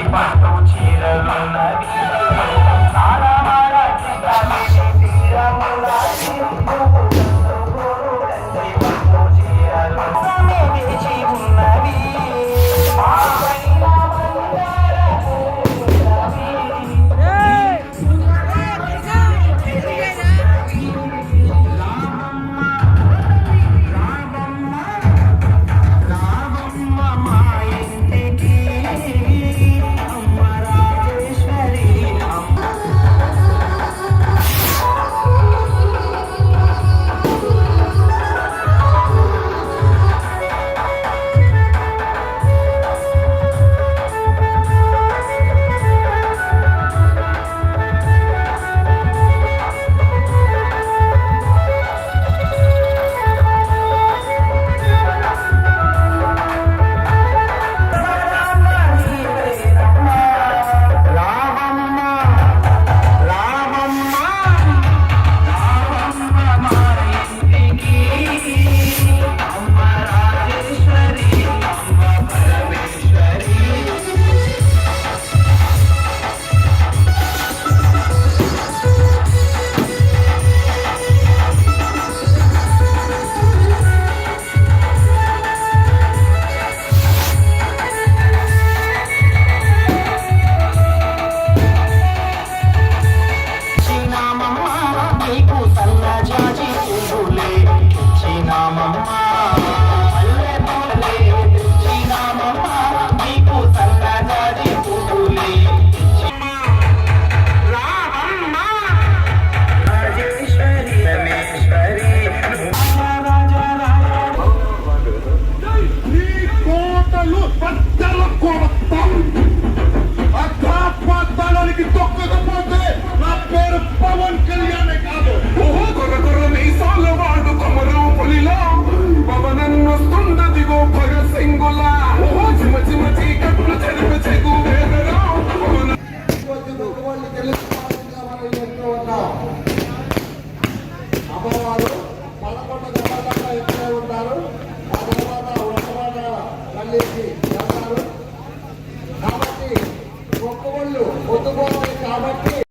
Keep on, don't you నామమ్మా నీకు సన్న జాజి పువ్వులే ఇచ్చినామమ్మా అబ్బాయి వాళ్ళు పదకొండు గంటల ఎక్కువ ఉంటారు. ఆ తర్వాత ఒక్క మళ్ళీ